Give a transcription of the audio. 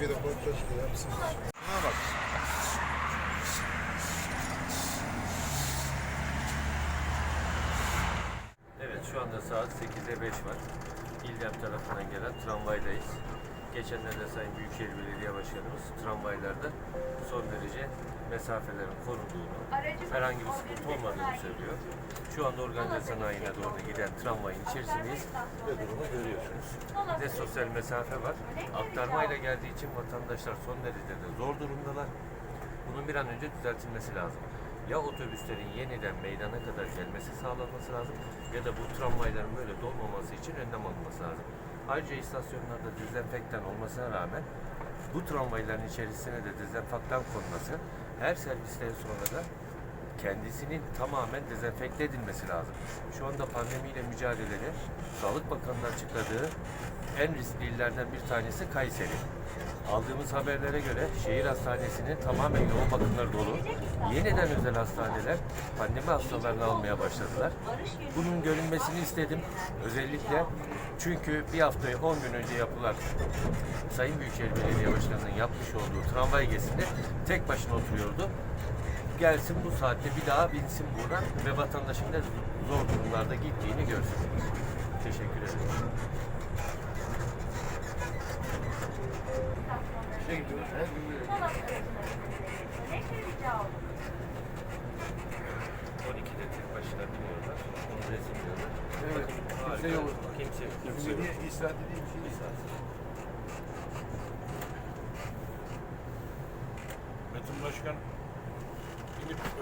Bir röportaj da yapsın. Buna bak. Evet şu anda saat 8'e 5 var. İldem tarafından gelen tramvaydayız. Geçenlerde Sayın Büyükşehir Belediye Başkanımız tramvaylarda son derece mesafelerin korunduğunu, herhangi bir sıkıntı olmadığını söylüyor. Şu anda organize sanayine doğru giden tramvayın içerisindeyiz ve durumu görüyorsunuz. Bir de sosyal mesafe var. Aktarmayla geldiği için vatandaşlar son derece de zor durumdalar. Bunun bir an önce düzeltilmesi lazım. Ya otobüslerin yeniden meydana kadar gelmesi sağlanması lazım ya da bu tramvayların böyle dolmaması için önlem alınması lazım. Ayrıca istasyonlarda dezenfektan olmasına rağmen bu tramvayların içerisine de dezenfektan konması her servisten sonra da kendisinin tamamen dezenfekte edilmesi lazım. Şu anda pandemiyle mücadelede Sağlık Bakanı'nın açıkladığı en riskli illerden bir tanesi Kayseri. Aldığımız haberlere göre şehir hastanesinin tamamen yoğun bakımları dolu. Yeniden özel hastaneler pandemi hastalarını almaya başladılar. Bunun görünmesini istedim. Özellikle çünkü bir haftayı 10 gün önce yapılan Sayın Büyükşehir Belediye Başkanı'nın yapmış olduğu tramvay gezisinde tek başına oturuyordu gelsin bu saatte bir daha binsin buradan ve vatandaşın da zor durumlarda gittiğini görsün. Teşekkür ederim. Şey gidiyoruz. Her gün böyle. 12'de tek başına biniyorlar. Onu resimliyorlar. Evet. Harika. Kimse yok. Kimse yok. Kimse yok. dediğim şey Bir saat. Metin Başkan Thank you.